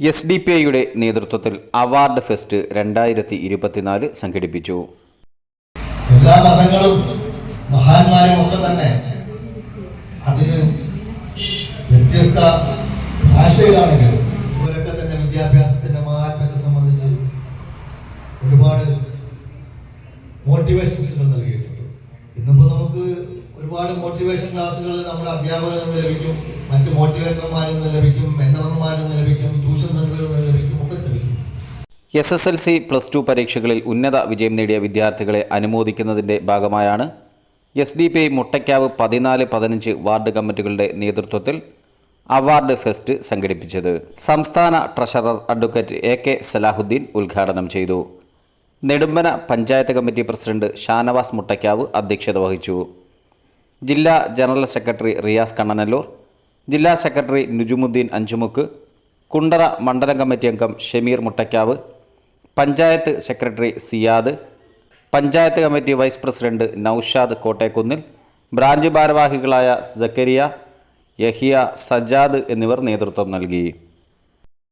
S D P ഐയുടെ നേതൃത്വത്തിൽ award fest രണ്ടായിരത്തി ഇരുപത്തിനാല് സംഘടിപ്പിച്ചു. എല്ലാ മതങ്ങളും മഹാന്മാരും ഒക്കെ തന്നെ അതിന് വ്യത്യസ്ത ഭാഷയിലാണെങ്കിലും ഇവരൊക്കെ തന്നെ വിദ്യാഭ്യാസത്തിന്റെ മഹാത്മ്യത്തെ സംബന്ധിച്ച് ഒരുപാട് മോട്ടിവേഷൻസുകൾ നൽകിയിട്ടുണ്ട്. ഇന്നിപ്പോ നമുക്ക് ഒരുപാട് മോട്ടിവേഷൻ ക്ലാസ്സുകൾ നമ്മുടെ അധ്യാപകരിൽ നിന്ന് ലഭിക്കും. മറ്റ് മോട്ടിവേറ്റർമാരിൽ നിന്ന് ലഭിക്കും. മെന്റർമാരിൽ നിന്ന് ലഭിക്കും. ട്യൂഷൻ സെന്ററുകളിൽ നിന്ന് ലഭിക്കും. ഒക്കെ ലഭിക്കും. S S L C plus two പരീക്ഷകളിൽ ഉന്നത വിജയം നേടിയ വിദ്യാർത്ഥികളെ അനുമോദിക്കുന്നതിന്റെ ഭാഗമായാണ് S D P I Muttakkavu പതിനാല് പതിനഞ്ച് വാർഡ് കമ്മിറ്റികളുടെ നേതൃത്വത്തിൽ അവാർഡ് ഫെസ്റ്റ് സംഘടിപ്പിച്ചത്. സംസ്ഥാന treasurer advocate A K Salahuddin ഉദ്ഘാടനം ചെയ്തു. നെടുമ്പന പഞ്ചായത്ത് കമ്മിറ്റി പ്രസിഡന്റ് ഷാനവാസ് മുട്ടയ്ക്കാവ് അധ്യക്ഷത വഹിച്ചു. ജില്ലാ ജനറൽ സെക്രട്ടറി റിയാസ് കണ്ണനല്ലൂർ ജില്ലാ സെക്രട്ടറി നുജുമുദ്ദീൻ അഞ്ചുമുക്ക് കുണ്ടറ മണ്ഡലം കമ്മിറ്റി അംഗം Shameer Muttakkavu panchayat secretary Siyad panchayat committee vice president Noushad കോട്ടയക്കുന്നിൽ branch ഭാരവാഹികളായ സക്കരിയ യഹിയ സജാദ് എന്നിവർ നേതൃത്വം നൽകി.